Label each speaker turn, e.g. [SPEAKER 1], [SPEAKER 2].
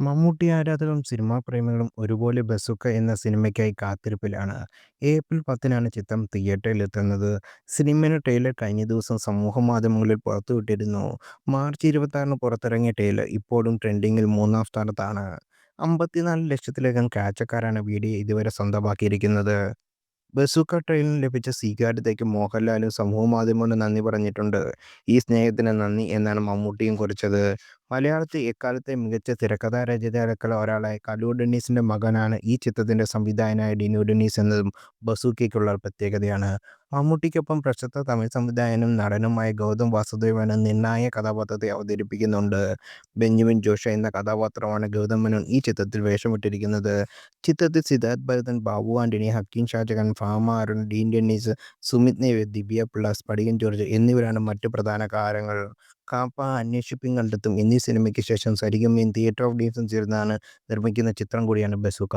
[SPEAKER 1] മമ്മൂട്ടി ആരാധകരും സിനിമാ പ്രേമികളും ഒരുപോലെ ബസുക്ക എന്ന സിനിമയ്ക്കായി കാത്തിരിപ്പിലാണ്. ഏപ്രിൽ പത്തിനാണ് ചിത്രം തിയേറ്ററിൽ എത്തുന്നത് സിനിമയുടെ ട്രെയിലർ കഴിഞ്ഞ ദിവസം സമൂഹ മാധ്യമങ്ങളിൽ പുറത്തുവിട്ടിരുന്നു. മാർച്ച് ഇരുപത്തിയാറിന് പുറത്തിറങ്ങിയ ട്രെയിലർ ഇപ്പോഴും ട്രെൻഡിങ്ങിൽ മൂന്നാം സ്ഥാനത്താണ്. അമ്പത്തിനാല് ലക്ഷത്തിലധികം കാഴ്ചക്കാരാണ് വീഡിയോ ഇതുവരെ സ്വന്തമാക്കിയിരിക്കുന്നത്. ബസൂക്ക ട്രെയിലിന് ലഭിച്ച സ്വീകാര്യതയ്ക്ക് മോഹൻലാലും സമൂഹ മാധ്യമങ്ങളും നന്ദി പറഞ്ഞിട്ടുണ്ട്. ഈ സ്നേഹത്തിന് നന്ദി എന്നാണ് മമ്മൂട്ടിയും കുറിച്ചത്. മലയാളത്തിൽ എക്കാലത്തെ മികച്ച തിരക്കഥാ രചയിതാക്കളെ ഒരാളായ കലൂർ ഡെന്നീസിന്റെ മകനാണ് ഈ ചിത്രത്തിന്റെ സംവിധായകനായ ഡിനു ഡെന്നീസ് എന്നതും ബസൂക്കയ്ക്കുള്ള പ്രത്യേകതയാണ്. മമ്മൂട്ടിക്കൊപ്പം പ്രശസ്ത തമിഴ് സംവിധായകനും നടനുമായ ഗൗതം വാസുദേവൻ നിർണായ കഥാപാത്രത്തെ അവതരിപ്പിക്കുന്നുണ്ട്. ബെഞ്ചമിൻ ജോഷ എന്ന കഥാപാത്രമാണ് ഗൗതം മേനോൻ ഈ ചിത്രത്തിൽ വേഷമിട്ടിരിക്കുന്നത്. ചിത്രത്തിൽ സിദ്ധാർത്ഥ് ഭരതൻ, ബാബു ആന്റണി ഹക്കീം ഷാജഹാൻ, ഫാമ അരുൺ, ഡീൻ ഡെന്നീസ്, സുമിത് നേവ് ദിവ്യ പിള്ള, സ്ഫടികൻ ജോർജ് എന്നിവരാണ് മറ്റ് പ്രധാന താരങ്ങൾ. കാപ്പ, അന്വേഷിപ്പിൻ കണ്ടെത്തും എന്നീ സിനിമയ്ക്ക് ശേഷം സരിഗമയും തിയേറ്റർ ഓഫ് ഡീംസും ചേർന്ന് നിർമ്മിക്കുന്ന ചിത്രം കൂടിയാണ് ബസൂക്ക.